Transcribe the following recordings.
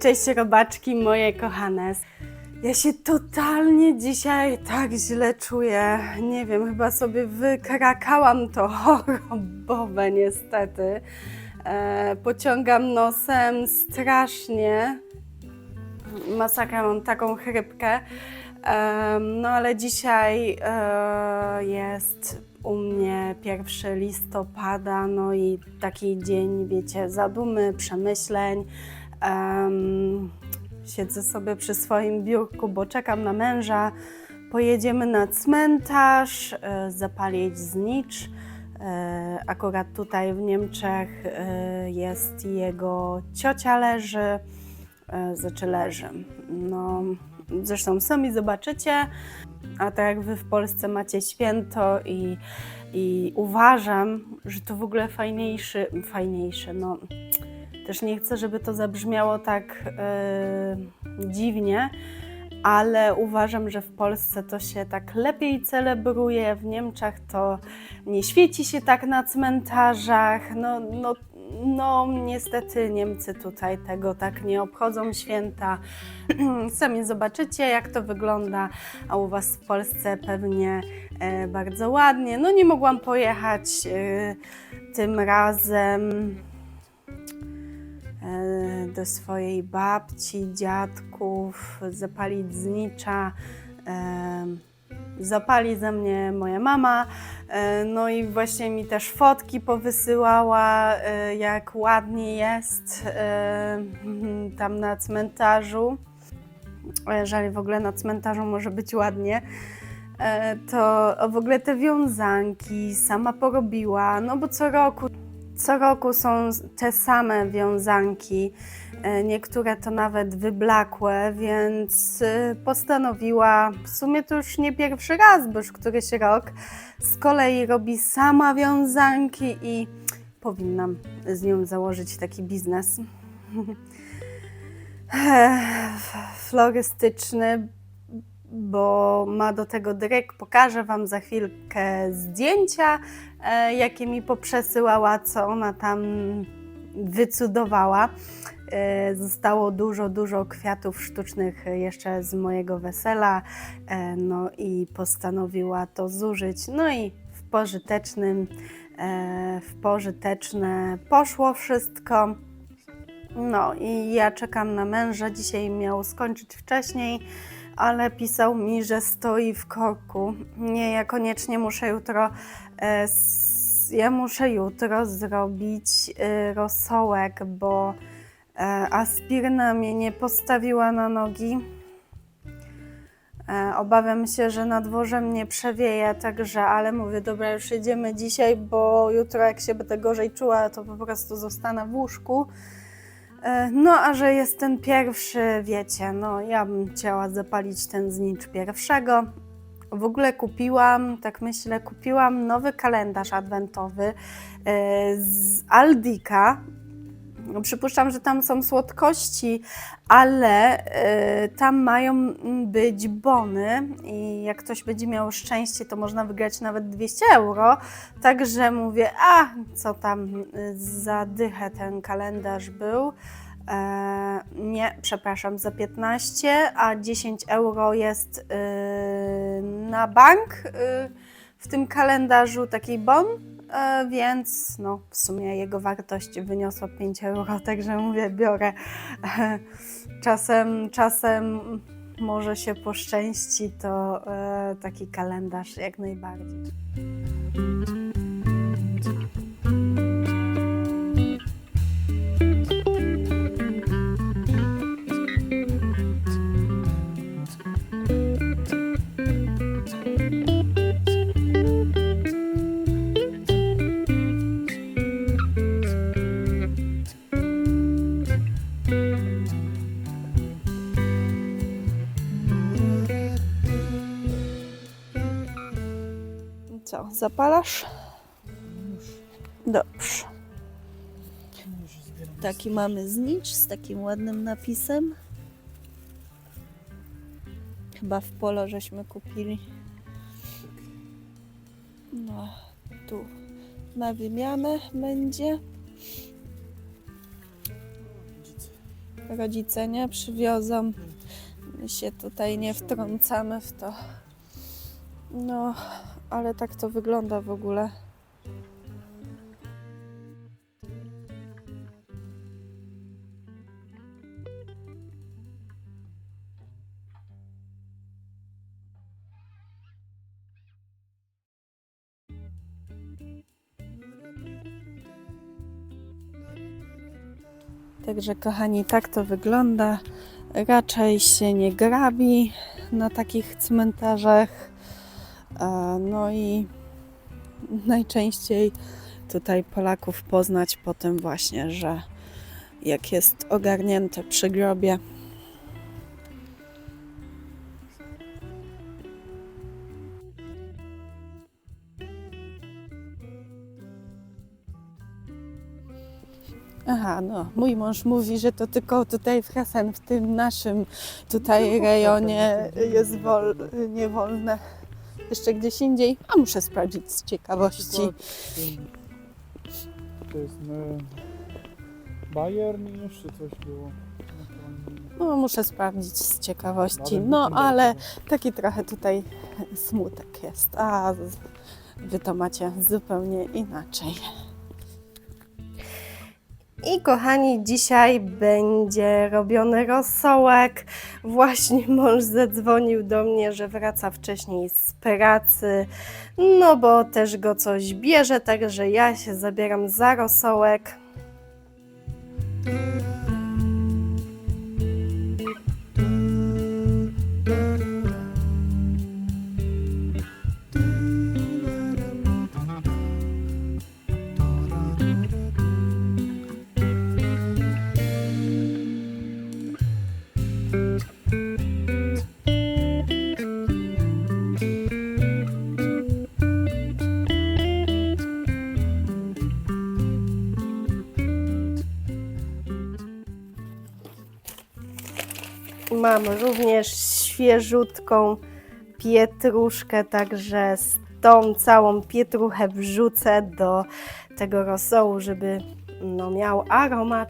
Cześć robaczki moje kochane. Ja się totalnie dzisiaj tak źle czuję. Nie wiem, chyba sobie wykrakałam to chorobowe niestety. E, pociągam nosem strasznie. Masakra, mam taką chrypkę. Em, no ale dzisiaj e, jest u mnie 1 listopada, no i taki dzień, wiecie, zadumy, przemyśleń. Em, siedzę sobie przy swoim biurku, bo czekam na męża. Pojedziemy na cmentarz, e, zapalić znicz. E, Akurat tutaj w Niemczech e, jest jego ciocia leży, znaczy leży. No, zresztą sami zobaczycie, a tak jak wy w Polsce macie święto i, i uważam, że to w ogóle fajniejszy, fajniejszy, no też nie chcę, żeby to zabrzmiało tak e, dziwnie, ale uważam, że w Polsce to się tak lepiej celebruje, w Niemczech to nie świeci się tak na cmentarzach. No, no, no niestety Niemcy tutaj tego tak nie obchodzą święta. Sami zobaczycie, jak to wygląda, a u Was w Polsce pewnie e, bardzo ładnie. No nie mogłam pojechać e, tym razem do swojej babci, dziadków, zapalić znicza. E, zapali ze mnie moja mama, e, no i właśnie mi też fotki powysyłała, e, jak ładnie jest e, tam na cmentarzu. Jeżeli w ogóle na cmentarzu może być ładnie, e, to w ogóle te wiązanki sama porobiła, no bo co roku co roku są te same wiązanki, e, niektóre to nawet wyblakłe, więc e, postanowiła, w sumie to już nie pierwszy raz, bo już któryś rok, z kolei robi sama wiązanki i powinnam z nią założyć taki biznes. Florystyczny, bo ma do tego dryk. Pokażę Wam za chwilkę zdjęcia, e, jakie mi poprzesyłała, co ona tam wycudowała. E, Zostało dużo, dużo kwiatów sztucznych jeszcze z mojego wesela, e, no i postanowiła to zużyć. No i w pożytecznym, w pożyteczne poszło wszystko. No i ja czekam na męża. Dzisiaj miał skończyć wcześniej, ale pisał mi, że stoi w korku. Nie, ja koniecznie muszę jutro. E, ja muszę jutro zrobić e, rosołek, bo e, aspiryna mnie nie postawiła na nogi. Obawiam się, że na dworze mnie przewieje, także, ale mówię, dobra, już jedziemy dzisiaj, bo jutro jak się będę gorzej czuła, to po prostu zostanę w łóżku. E, No, a że jest ten pierwszy, wiecie, no ja bym chciała zapalić ten znicz pierwszego. W ogóle kupiłam, tak myślę, kupiłam nowy kalendarz adwentowy e, z Aldika. No, Przypuszczam, że tam są słodkości, ale e, tam mają być bony i jak ktoś będzie miał szczęście, to można wygrać nawet 200 euro. Także mówię, a co tam y, za dychę ten kalendarz był. E, nie, przepraszam, za 15, a 10 euro jest y, na bank y, w tym kalendarzu taki bon, e, więc no, w sumie jego wartość wyniosła 5 euro, także mówię, biorę. Czasem, czasem może się poszczęści, to e, taki kalendarz jak najbardziej. Zapalasz? Dobrze. Taki mamy znicz z takim ładnym napisem. Chyba w polo żeśmy kupili. No, tu na wymianę będzie. rodzice nie przywiozą. My się tutaj nie wtrącamy w to. No, ale tak to wygląda w ogóle. Także kochani, tak to wygląda. Raczej się nie grabi na takich cmentarzach. No i najczęściej tutaj Polaków poznać po tym właśnie, że jak jest ogarnięte przy grobie, Aha, no, mój mąż mówi, że to tylko tutaj w Hasan, w tym naszym tutaj rejonie jest wol, niewolne. Jeszcze gdzieś indziej, a muszę sprawdzić z ciekawości. To jest e, Bayern i jeszcze coś było. No muszę sprawdzić z ciekawości. No, ale taki trochę tutaj smutek jest. A wy to macie zupełnie inaczej. I kochani, dzisiaj będzie robiony rosołek. Właśnie mąż zadzwonił do mnie, że wraca wcześniej z pracy, no bo też go coś bierze, także ja się zabieram za rosołek. Mam również świeżutką pietruszkę, także z tą całą pietruchę wrzucę do tego rosołu, żeby no, miał aromat.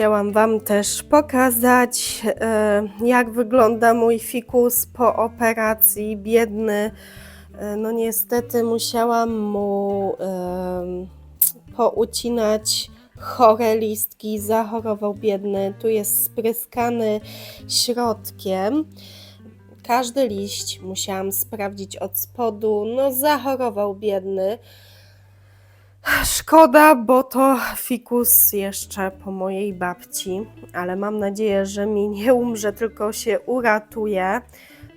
Chciałam Wam też pokazać, e, jak wygląda mój fikus po operacji. Biedny, e, no niestety musiałam mu em, poucinać chore listki. Zachorował biedny. Tu jest spryskany środkiem. Każdy liść musiałam sprawdzić od spodu. No, zachorował biedny. Szkoda, bo to fikus jeszcze po mojej babci, ale mam nadzieję, że mi nie umrze, tylko się uratuje.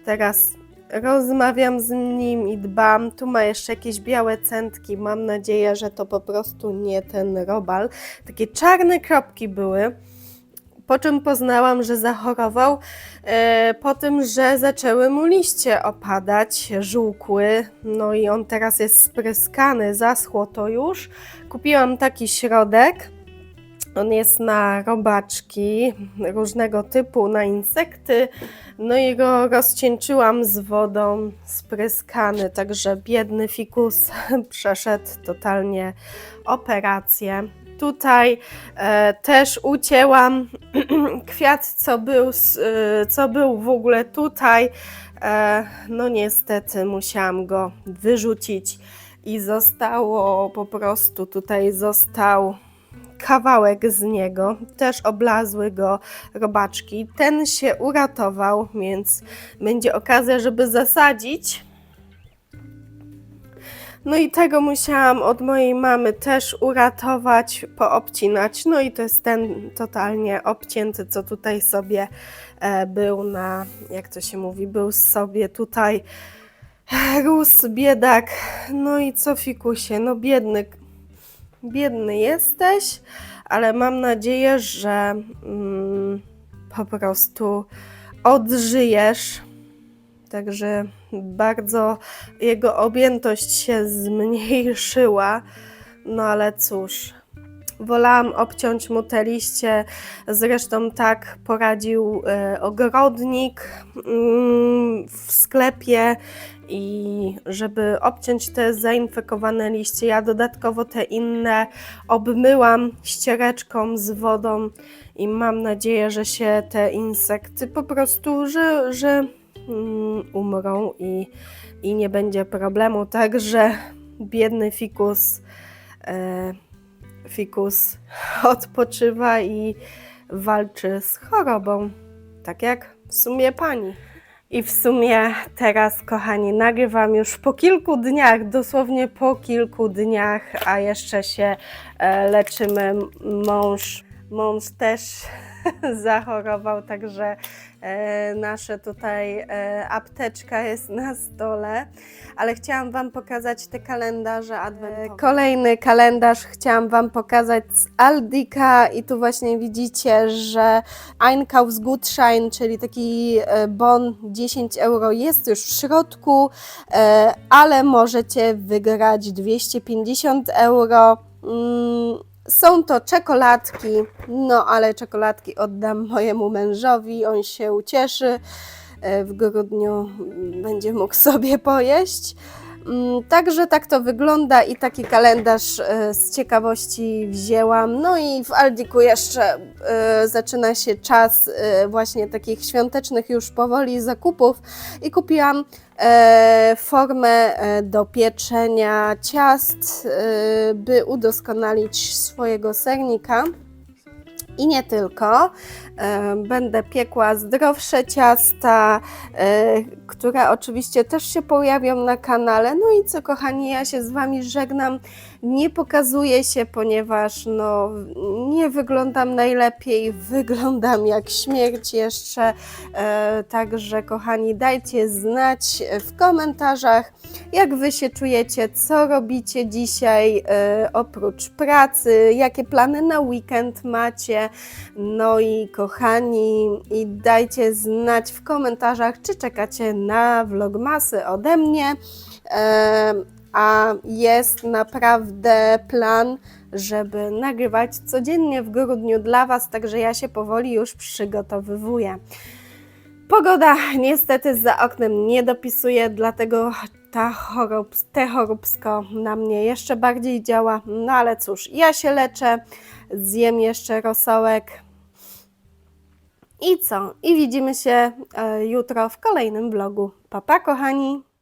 Teraz rozmawiam z nim i dbam. Tu ma jeszcze jakieś białe centki. Mam nadzieję, że to po prostu nie ten robal. Takie czarne kropki były. Po czym poznałam, że zachorował, e, po tym, że zaczęły mu liście opadać, żółkły, no i on teraz jest spryskany, zaschło to już. Kupiłam taki środek, on jest na robaczki różnego typu, na insekty, no i go rozcieńczyłam z wodą, spryskany, także biedny fikus przeszedł totalnie operację. Tutaj e, też ucięłam kwiat, co był, e, co był w ogóle tutaj. E, no niestety musiałam go wyrzucić i zostało po prostu tutaj został kawałek z niego. Też oblazły go robaczki. Ten się uratował, więc będzie okazja, żeby zasadzić. No i tego musiałam od mojej mamy też uratować, poobcinać. No i to jest ten totalnie obcięty, co tutaj sobie e, był na, jak to się mówi, był sobie tutaj e, rósł biedak. No i co fikusie, no biedny, biedny jesteś, ale mam nadzieję, że mm, po prostu odżyjesz. Także bardzo jego objętość się zmniejszyła. No ale cóż, wolałam obciąć mu te liście. Zresztą tak poradził e, ogrodnik mm, w sklepie. I żeby obciąć te zainfekowane liście, ja dodatkowo te inne obmyłam ściereczką z wodą i mam nadzieję, że się te insekty po prostu, że, że umrą i, i nie będzie problemu. Także biedny fikus, e, fikus odpoczywa i walczy z chorobą, tak jak w sumie pani. I w sumie teraz, kochani, nagrywam już po kilku dniach, dosłownie po kilku dniach, a jeszcze się e, leczymy. Mąż, mąż też zachorował, także e, nasze tutaj e, apteczka jest na stole. Ale chciałam Wam pokazać te kalendarze adwentowe. Kolejny kalendarz chciałam Wam pokazać z Aldika i tu właśnie widzicie, że Einkaufsgutschein, czyli taki e, bon 10 euro jest już w środku, e, ale możecie wygrać 250 euro. Mm, Są to czekoladki, no ale czekoladki oddam mojemu mężowi, on się ucieszy. E, W grudniu będzie mógł sobie pojeść. Mm, Także tak to wygląda i taki kalendarz e, z ciekawości wzięłam. No i w Aldiku jeszcze e, zaczyna się czas e, właśnie takich świątecznych już powoli zakupów i kupiłam formę do pieczenia ciast, by udoskonalić swojego sernika. I nie tylko. E, Będę piekła zdrowsze ciasta, e, które oczywiście też się pojawią na kanale. No i co, kochani, ja się z Wami żegnam. Nie pokazuję się, ponieważ no, nie wyglądam najlepiej, wyglądam jak śmierć jeszcze. E, Także, kochani, dajcie znać w komentarzach, jak Wy się czujecie, co robicie dzisiaj e, oprócz pracy, jakie plany na weekend macie. No i kochani, i dajcie znać w komentarzach, czy czekacie na vlogmasy ode mnie. E, a jest naprawdę plan, żeby nagrywać codziennie w grudniu dla Was, także ja się powoli już przygotowywuję. Pogoda niestety za oknem nie dopisuje, dlatego ta chorób, te choróbsko na mnie jeszcze bardziej działa. No ale cóż, ja się leczę, zjem jeszcze rosołek. I co? I widzimy się e, jutro w kolejnym vlogu. Pa, pa kochani!